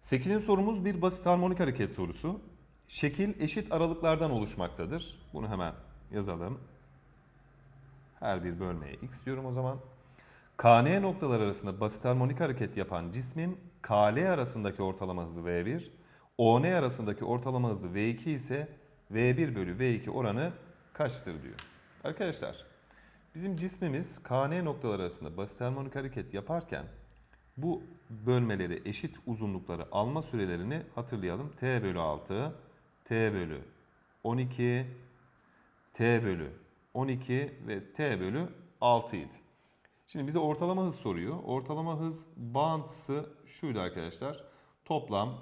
Sekizinci sorumuz bir basit harmonik hareket sorusu. Şekil eşit aralıklardan oluşmaktadır. Bunu hemen yazalım. Her bir bölmeye x diyorum o zaman. KN noktalar arasında basit harmonik hareket yapan cismin KL arasındaki ortalama hızı V1, ON arasındaki ortalama hızı V2 ise V1 bölü V2 oranı kaçtır diyor. Arkadaşlar bizim cismimiz KN noktalar arasında basit harmonik hareket yaparken bu bölmeleri eşit uzunlukları alma sürelerini hatırlayalım. T bölü 6, T bölü 12, T bölü 12 ve T bölü 6 idi. Şimdi bize ortalama hız soruyor. Ortalama hız bağıntısı şuydu arkadaşlar. Toplam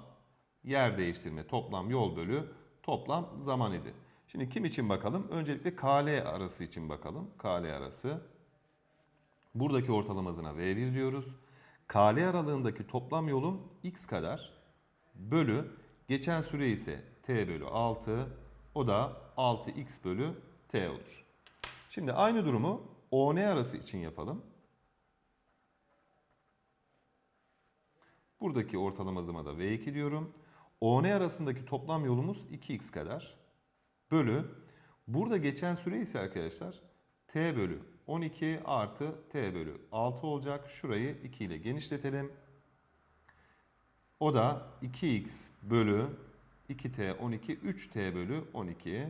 yer değiştirme, toplam yol bölü toplam zaman idi. Şimdi kim için bakalım? Öncelikle KL arası için bakalım. KL arası. Buradaki ortalama hızına V1 diyoruz. KL aralığındaki toplam yolum x kadar bölü geçen süre ise t bölü 6 o da 6x bölü t olur. Şimdi aynı durumu ON arası için yapalım. Buradaki ortalama hızıma da V2 diyorum. ON arasındaki toplam yolumuz 2x kadar. Bölü. Burada geçen süre ise arkadaşlar t bölü 12 artı t bölü 6 olacak. Şurayı 2 ile genişletelim. O da 2x bölü 2t 12 3t bölü 12.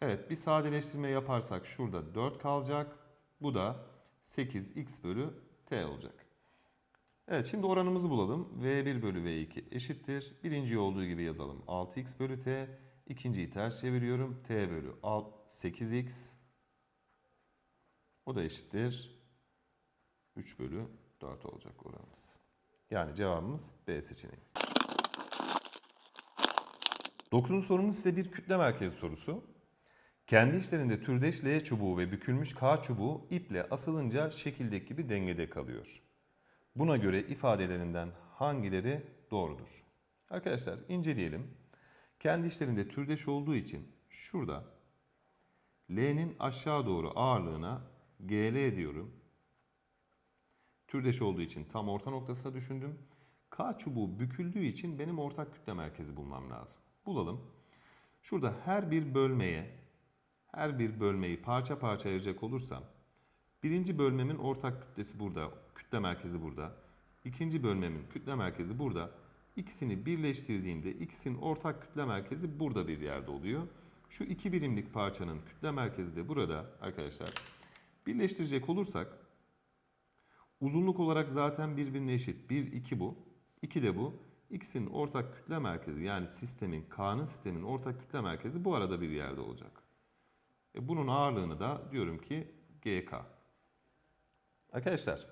Evet bir sadeleştirme yaparsak şurada 4 kalacak. Bu da 8x bölü t olacak. Evet şimdi oranımızı bulalım. V1 bölü V2 eşittir. Birinci olduğu gibi yazalım. 6x bölü t. İkinciyi ters çeviriyorum. t bölü 8x. O da eşittir. 3 bölü 4 olacak oranımız. Yani cevabımız B seçeneği. Dokuzuncu sorumuz size bir kütle merkezi sorusu. Kendi içlerinde türdeş L çubuğu ve bükülmüş K çubuğu iple asılınca şekildeki gibi dengede kalıyor. Buna göre ifadelerinden hangileri doğrudur? Arkadaşlar inceleyelim. Kendi içlerinde türdeş olduğu için şurada L'nin aşağı doğru ağırlığına GL diyorum. Türdeş olduğu için tam orta noktasına düşündüm. K çubuğu büküldüğü için benim ortak kütle merkezi bulmam lazım. Bulalım. Şurada her bir bölmeye, her bir bölmeyi parça parça ayıracak olursam, birinci bölmemin ortak kütlesi burada, kütle merkezi burada. İkinci bölmemin kütle merkezi burada. İkisini birleştirdiğimde ikisinin ortak kütle merkezi burada bir yerde oluyor. Şu iki birimlik parçanın kütle merkezi de burada arkadaşlar. Birleştirecek olursak uzunluk olarak zaten birbirine eşit. 1, 2 bu. 2 de bu. X'in ortak kütle merkezi yani sistemin, K'nın sistemin ortak kütle merkezi bu arada bir yerde olacak. E bunun ağırlığını da diyorum ki GK. Arkadaşlar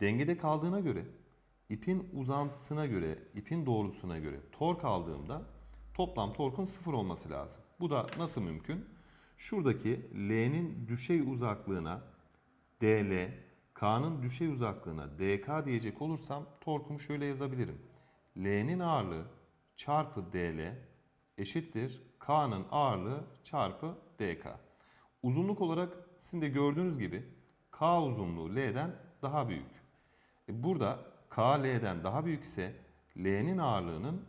dengede kaldığına göre ipin uzantısına göre, ipin doğrultusuna göre tork aldığımda toplam torkun sıfır olması lazım. Bu da nasıl mümkün? Şuradaki L'nin düşey uzaklığına DL, K'nın düşey uzaklığına DK diyecek olursam torkumu şöyle yazabilirim. L'nin ağırlığı çarpı DL eşittir K'nın ağırlığı çarpı DK. Uzunluk olarak sizin de gördüğünüz gibi K uzunluğu L'den daha büyük. E burada K L'den daha büyükse L'nin ağırlığının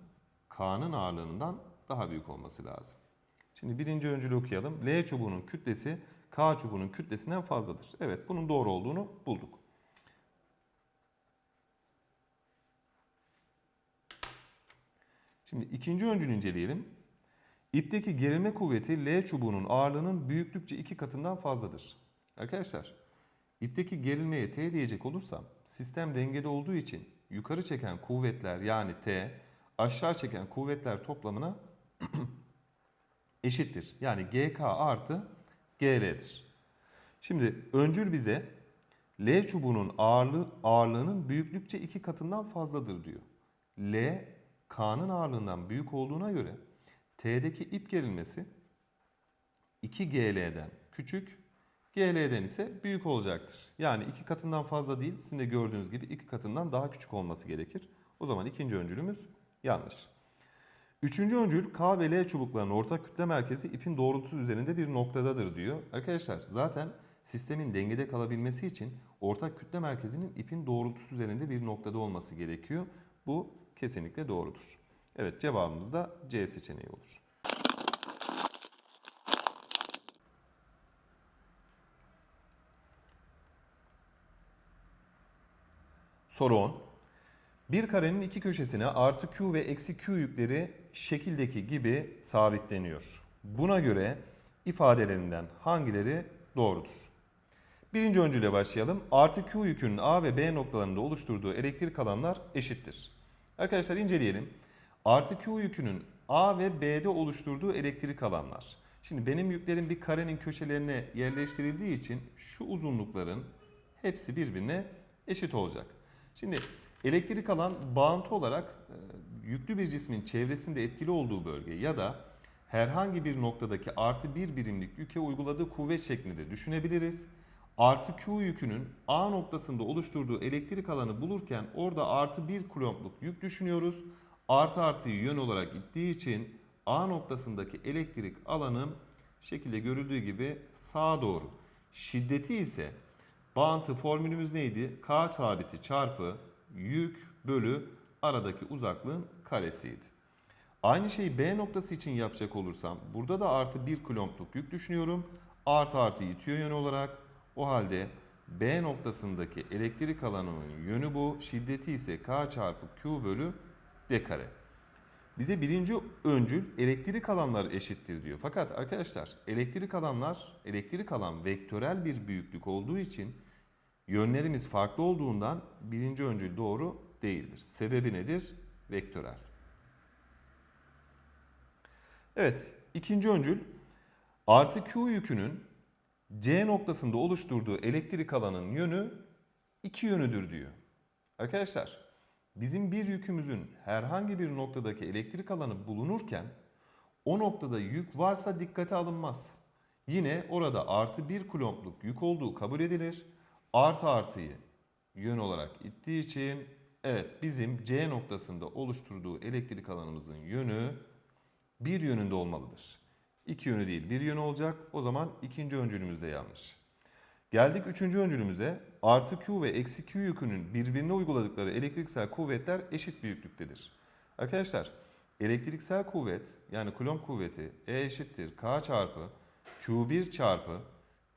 K'nın ağırlığından daha büyük olması lazım. Şimdi birinci öncülü okuyalım. L çubuğunun kütlesi K çubuğunun kütlesinden fazladır. Evet bunun doğru olduğunu bulduk. Şimdi ikinci öncülü inceleyelim. İpteki gerilme kuvveti L çubuğunun ağırlığının büyüklükçe iki katından fazladır. Arkadaşlar ipteki gerilmeye T diyecek olursam sistem dengede olduğu için yukarı çeken kuvvetler yani T aşağı çeken kuvvetler toplamına eşittir. Yani GK artı GL'dir. Şimdi öncül bize L çubuğunun ağırlığı, ağırlığının büyüklükçe iki katından fazladır diyor. L K'nın ağırlığından büyük olduğuna göre T'deki ip gerilmesi 2GL'den küçük, GL'den ise büyük olacaktır. Yani iki katından fazla değil, sizin de gördüğünüz gibi iki katından daha küçük olması gerekir. O zaman ikinci öncülümüz yanlış. Üçüncü öncül K ve L çubuklarının ortak kütle merkezi ipin doğrultusu üzerinde bir noktadadır diyor. Arkadaşlar zaten sistemin dengede kalabilmesi için ortak kütle merkezinin ipin doğrultusu üzerinde bir noktada olması gerekiyor. Bu kesinlikle doğrudur. Evet cevabımız da C seçeneği olur. Soru 10. Bir karenin iki köşesine artı Q ve eksi Q yükleri şekildeki gibi sabitleniyor. Buna göre ifadelerinden hangileri doğrudur? Birinci öncüle başlayalım. Artı Q yükünün A ve B noktalarında oluşturduğu elektrik alanlar eşittir. Arkadaşlar inceleyelim. Artı Q yükünün A ve B'de oluşturduğu elektrik alanlar. Şimdi benim yüklerim bir karenin köşelerine yerleştirildiği için şu uzunlukların hepsi birbirine eşit olacak. Şimdi elektrik alan bağıntı olarak e, yüklü bir cismin çevresinde etkili olduğu bölge ya da herhangi bir noktadaki artı bir birimlik yüke uyguladığı kuvvet şeklinde düşünebiliriz. Artı Q yükünün A noktasında oluşturduğu elektrik alanı bulurken orada artı bir kulombluk yük düşünüyoruz. Artı artıyı yön olarak ittiği için A noktasındaki elektrik alanım şekilde görüldüğü gibi sağa doğru. Şiddeti ise bağıntı formülümüz neydi? K sabiti çarpı yük bölü aradaki uzaklığın karesiydi. Aynı şeyi B noktası için yapacak olursam burada da artı 1 kulombluk yük düşünüyorum. Artı artı itiyor yön olarak. O halde B noktasındaki elektrik alanının yönü bu. Şiddeti ise K çarpı Q bölü D kare. Bize birinci öncül elektrik alanlar eşittir diyor. Fakat arkadaşlar elektrik alanlar elektrik alan vektörel bir büyüklük olduğu için yönlerimiz farklı olduğundan birinci öncül doğru değildir. Sebebi nedir? Vektörel. Evet ikinci öncül artı Q yükünün C noktasında oluşturduğu elektrik alanın yönü iki yönüdür diyor. Arkadaşlar bizim bir yükümüzün herhangi bir noktadaki elektrik alanı bulunurken o noktada yük varsa dikkate alınmaz. Yine orada artı bir kulombluk yük olduğu kabul edilir. Artı artıyı yön olarak ittiği için evet bizim C noktasında oluşturduğu elektrik alanımızın yönü bir yönünde olmalıdır. İki yönü değil bir yönü olacak. O zaman ikinci öncülümüz de yanlış. Geldik üçüncü öncülümüze. Artı Q ve eksi Q yükünün birbirine uyguladıkları elektriksel kuvvetler eşit büyüklüktedir. Arkadaşlar elektriksel kuvvet yani Coulomb kuvveti E eşittir K çarpı Q1 çarpı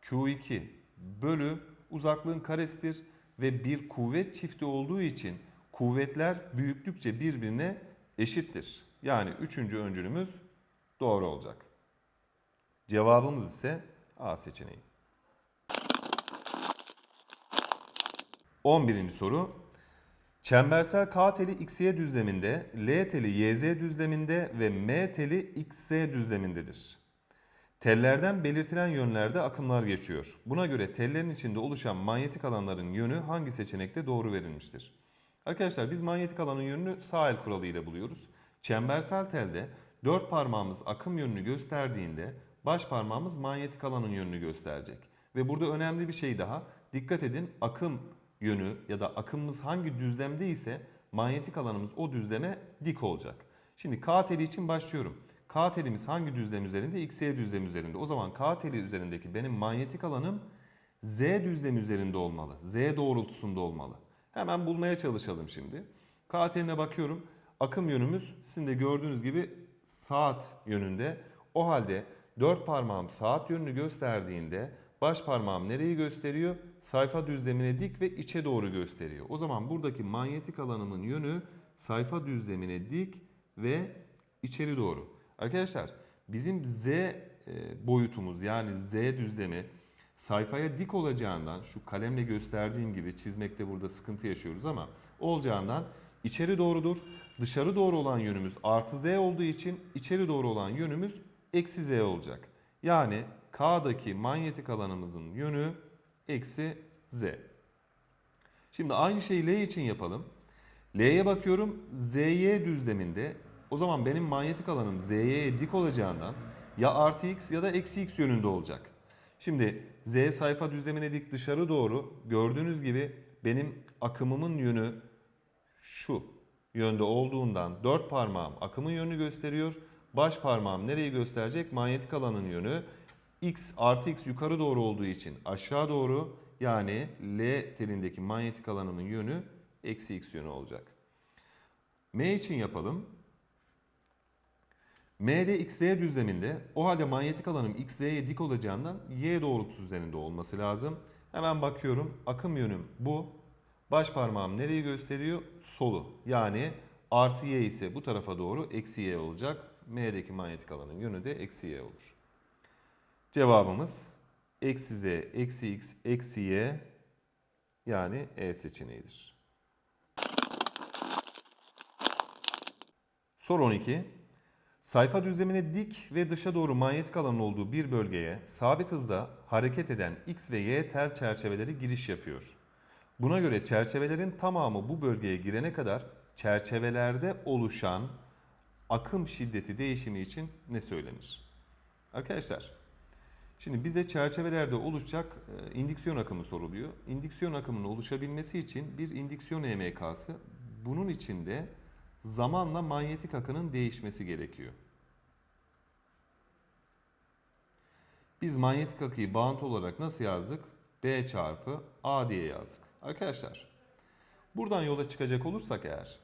Q2 bölü uzaklığın karesidir ve bir kuvvet çifti olduğu için kuvvetler büyüklükçe birbirine eşittir. Yani üçüncü öncülümüz doğru olacak. Cevabımız ise A seçeneği. 11. soru. Çembersel K teli XY düzleminde, L teli YZ düzleminde ve M teli XZ düzlemindedir. Tellerden belirtilen yönlerde akımlar geçiyor. Buna göre tellerin içinde oluşan manyetik alanların yönü hangi seçenekte doğru verilmiştir? Arkadaşlar biz manyetik alanın yönünü sağ el kuralı ile buluyoruz. Çembersel telde dört parmağımız akım yönünü gösterdiğinde baş parmağımız manyetik alanın yönünü gösterecek. Ve burada önemli bir şey daha. Dikkat edin akım yönü ya da akımımız hangi düzlemde ise manyetik alanımız o düzleme dik olacak. Şimdi K teli için başlıyorum. K telimiz hangi düzlem üzerinde? XY düzlem üzerinde. O zaman K teli üzerindeki benim manyetik alanım Z düzlem üzerinde olmalı. Z doğrultusunda olmalı. Hemen bulmaya çalışalım şimdi. K teline bakıyorum. Akım yönümüz sizin de gördüğünüz gibi saat yönünde. O halde dört parmağım saat yönünü gösterdiğinde baş parmağım nereyi gösteriyor? Sayfa düzlemine dik ve içe doğru gösteriyor. O zaman buradaki manyetik alanımın yönü sayfa düzlemine dik ve içeri doğru. Arkadaşlar bizim Z e, boyutumuz yani Z düzlemi sayfaya dik olacağından şu kalemle gösterdiğim gibi çizmekte burada sıkıntı yaşıyoruz ama olacağından içeri doğrudur. Dışarı doğru olan yönümüz artı Z olduğu için içeri doğru olan yönümüz eksi Z olacak. Yani K'daki manyetik alanımızın yönü eksi Z. Şimdi aynı şeyi L için yapalım. L'ye bakıyorum ZY düzleminde. O zaman benim manyetik alanım ZY'ye dik olacağından ya artı x ya da eksi x yönünde olacak. Şimdi Z sayfa düzlemine dik dışarı doğru gördüğünüz gibi benim akımımın yönü şu. yönde olduğundan dört parmağım akımın yönünü gösteriyor. Baş parmağım nereyi gösterecek? Manyetik alanın yönü. X artı X yukarı doğru olduğu için aşağı doğru yani L telindeki manyetik alanımın yönü eksi X yönü olacak. M için yapalım. M'de XZ düzleminde o halde manyetik alanım XZ'ye dik olacağından Y doğrultusu üzerinde olması lazım. Hemen bakıyorum. Akım yönüm bu. Baş parmağım nereyi gösteriyor? Solu. Yani artı Y ise bu tarafa doğru eksi Y olacak. M'deki manyetik alanın yönü de eksi Y olur. Cevabımız eksi Z, eksi X, eksi Y yani E seçeneğidir. Soru 12. Sayfa düzlemine dik ve dışa doğru manyetik alanın olduğu bir bölgeye sabit hızda hareket eden X ve Y tel çerçeveleri giriş yapıyor. Buna göre çerçevelerin tamamı bu bölgeye girene kadar çerçevelerde oluşan akım şiddeti değişimi için ne söylenir? Arkadaşlar, şimdi bize çerçevelerde oluşacak e, indüksiyon akımı soruluyor. İndüksiyon akımının oluşabilmesi için bir indüksiyon EMK'sı, bunun içinde zamanla manyetik akının değişmesi gerekiyor. Biz manyetik akıyı bağıntı olarak nasıl yazdık? B çarpı A diye yazdık. Arkadaşlar, buradan yola çıkacak olursak eğer,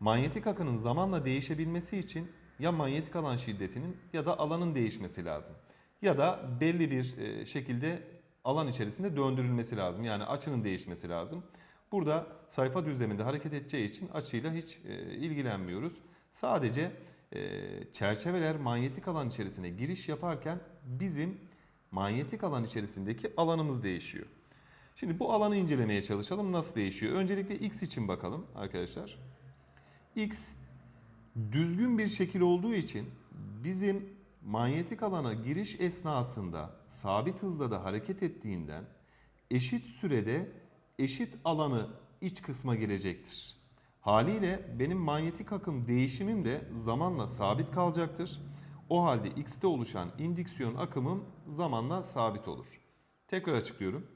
manyetik akının zamanla değişebilmesi için ya manyetik alan şiddetinin ya da alanın değişmesi lazım. Ya da belli bir e, şekilde alan içerisinde döndürülmesi lazım. Yani açının değişmesi lazım. Burada sayfa düzleminde hareket edeceği için açıyla hiç e, ilgilenmiyoruz. Sadece e, çerçeveler manyetik alan içerisine giriş yaparken bizim manyetik alan içerisindeki alanımız değişiyor. Şimdi bu alanı incelemeye çalışalım. Nasıl değişiyor? Öncelikle x için bakalım arkadaşlar. x düzgün bir şekil olduğu için bizim manyetik alana giriş esnasında sabit hızla da hareket ettiğinden eşit sürede eşit alanı iç kısma girecektir. Haliyle benim manyetik akım değişimim de zamanla sabit kalacaktır. O halde x'te oluşan indüksiyon akımım zamanla sabit olur. Tekrar açıklıyorum.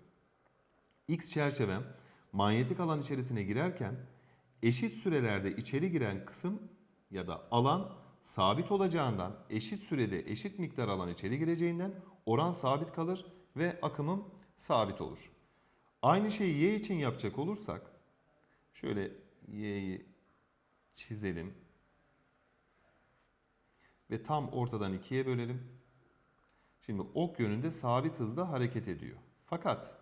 X çerçevem manyetik alan içerisine girerken eşit sürelerde içeri giren kısım ya da alan sabit olacağından eşit sürede eşit miktar alan içeri gireceğinden oran sabit kalır ve akımım sabit olur. Aynı şeyi y için yapacak olursak şöyle y'yi çizelim ve tam ortadan ikiye bölelim. Şimdi ok yönünde sabit hızla hareket ediyor. Fakat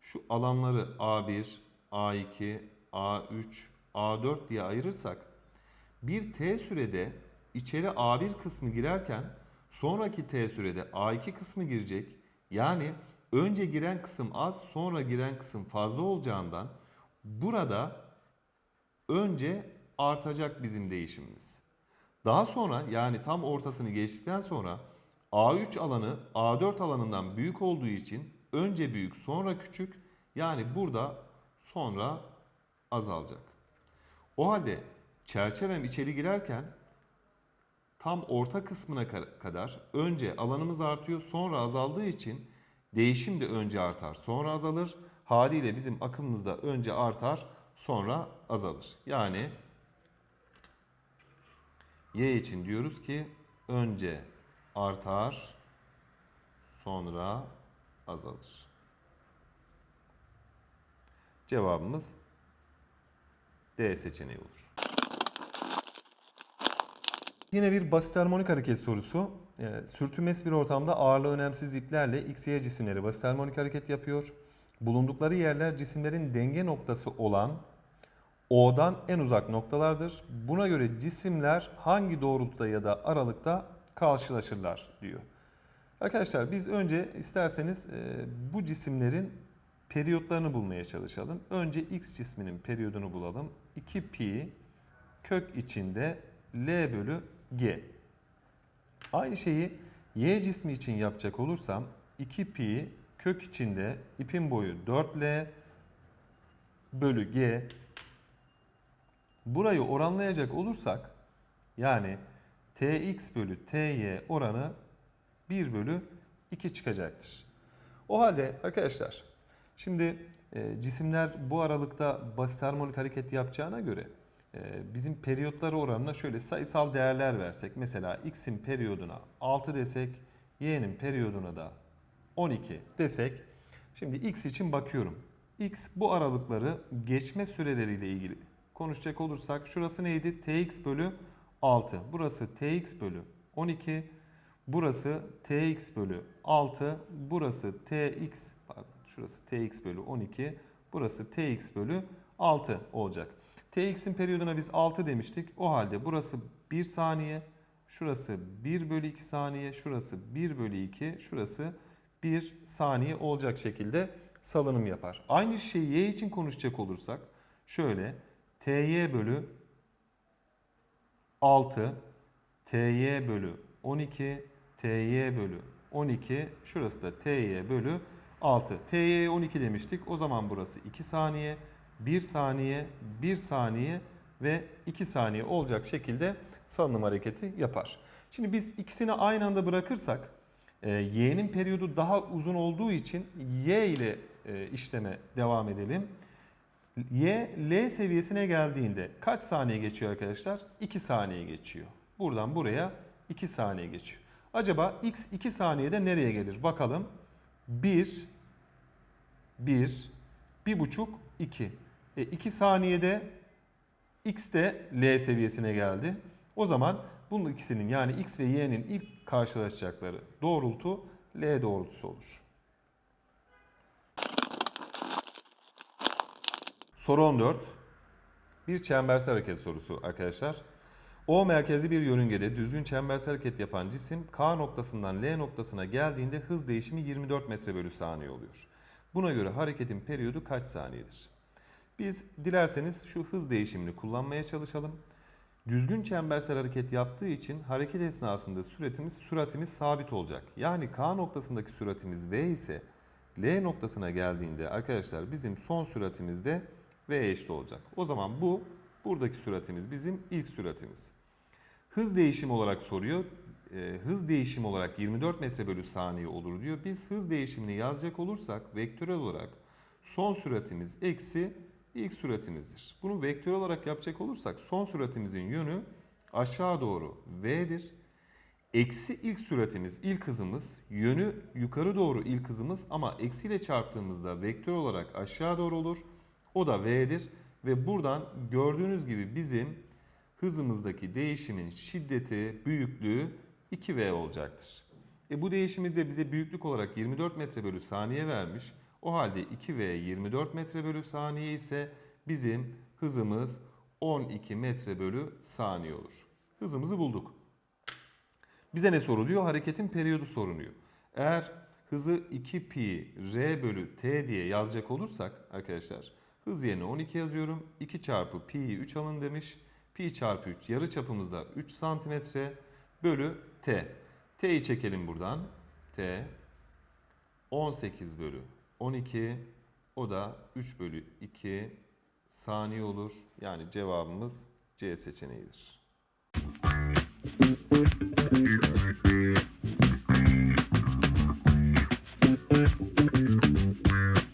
şu alanları A1, A2, A3, A4 diye ayırırsak bir T sürede içeri A1 kısmı girerken sonraki T sürede A2 kısmı girecek. Yani önce giren kısım az sonra giren kısım fazla olacağından burada önce artacak bizim değişimimiz. Daha sonra yani tam ortasını geçtikten sonra A3 alanı A4 alanından büyük olduğu için önce büyük sonra küçük yani burada sonra azalacak. O halde çerçevem içeri girerken tam orta kısmına kadar önce alanımız artıyor sonra azaldığı için değişim de önce artar sonra azalır. Haliyle bizim akımımız da önce artar sonra azalır. Yani y için diyoruz ki önce artar sonra azalır. Cevabımız D seçeneği olur. Yine bir basit harmonik hareket sorusu. E, sürtünmesi bir ortamda ağırlığı önemsiz iplerle X, Y cisimleri basit harmonik hareket yapıyor. Bulundukları yerler cisimlerin denge noktası olan O'dan en uzak noktalardır. Buna göre cisimler hangi doğrultuda ya da aralıkta karşılaşırlar diyor. Arkadaşlar biz önce isterseniz e, bu cisimlerin periyotlarını bulmaya çalışalım. Önce x cisminin periyodunu bulalım. 2 pi kök içinde L bölü G. Aynı şeyi Y cismi için yapacak olursam 2 pi kök içinde ipin boyu 4L bölü G. Burayı oranlayacak olursak yani Tx bölü Ty oranı 1 bölü 2 çıkacaktır. O halde arkadaşlar şimdi E, cisimler bu aralıkta basit harmonik hareket yapacağına göre bizim periyotları oranına şöyle sayısal değerler versek. Mesela x'in periyoduna 6 desek, y'nin periyoduna da 12 desek. Şimdi x için bakıyorum. x bu aralıkları geçme süreleriyle ilgili konuşacak olursak şurası neydi? tx bölü 6. Burası tx bölü 12. Burası tx bölü 6. Burası tx pardon şurası tx bölü 12. Burası tx bölü 6 olacak. Tx'in periyoduna biz 6 demiştik. O halde burası 1 saniye. Şurası 1 bölü 2 saniye. Şurası 1 bölü 2. Şurası 1 saniye olacak şekilde salınım yapar. Aynı şeyi y için konuşacak olursak şöyle ty bölü 6 ty bölü 12 ty bölü 12 şurası da ty bölü 6. ty'ye 12 demiştik. O zaman burası 2 saniye, 1 saniye, 1 saniye ve 2 saniye olacak şekilde salınım hareketi yapar. Şimdi biz ikisini aynı anda bırakırsak e, y'nin periyodu daha uzun olduğu için y ile e, işleme devam edelim. Y L seviyesine geldiğinde kaç saniye geçiyor arkadaşlar? 2 saniye geçiyor. Buradan buraya 2 saniye geçiyor. Acaba x 2 saniyede nereye gelir? Bakalım. 1 1 1,5 2. E 2 saniyede x de L seviyesine geldi. O zaman bunun ikisinin yani x ve y'nin ilk karşılaşacakları doğrultu L doğrultusu olur. Soru 14. Bir çembersel hareket sorusu arkadaşlar. O merkezli bir yörüngede düzgün çembersel hareket yapan cisim K noktasından L noktasına geldiğinde hız değişimi 24 metre bölü saniye oluyor. Buna göre hareketin periyodu kaç saniyedir? Biz dilerseniz şu hız değişimini kullanmaya çalışalım. Düzgün çembersel hareket yaptığı için hareket esnasında süratimiz süratimiz sabit olacak. Yani K noktasındaki süratimiz V ise L noktasına geldiğinde arkadaşlar bizim son süratimiz de V eşit olacak. O zaman bu buradaki süratimiz bizim ilk süratimiz. Hız değişimi olarak soruyor. Ee, hız değişimi olarak 24 metre bölü saniye olur diyor. Biz hız değişimini yazacak olursak vektörel olarak son süratimiz eksi ilk süratimizdir. Bunu vektörel olarak yapacak olursak son süratimizin yönü aşağı doğru V'dir. Eksi ilk süratimiz, ilk hızımız, yönü yukarı doğru ilk hızımız ama eksiyle çarptığımızda vektör olarak aşağı doğru olur. O da V'dir ve buradan gördüğünüz gibi bizim hızımızdaki değişimin şiddeti, büyüklüğü 2V olacaktır. E bu değişimi de bize büyüklük olarak 24 metre bölü saniye vermiş. O halde 2V 24 metre bölü saniye ise bizim hızımız 12 metre bölü saniye olur. Hızımızı bulduk. Bize ne soruluyor? Hareketin periyodu sorunuyor. Eğer hızı 2 pi r bölü t diye yazacak olursak arkadaşlar hız yerine 12 yazıyorum. 2 çarpı pi'yi 3 alın demiş. Pi çarpı 3 yarı çapımızda 3 santimetre bölü t. T'yi çekelim buradan. T 18 bölü 12 o da 3 bölü 2 saniye olur. Yani cevabımız C seçeneğidir.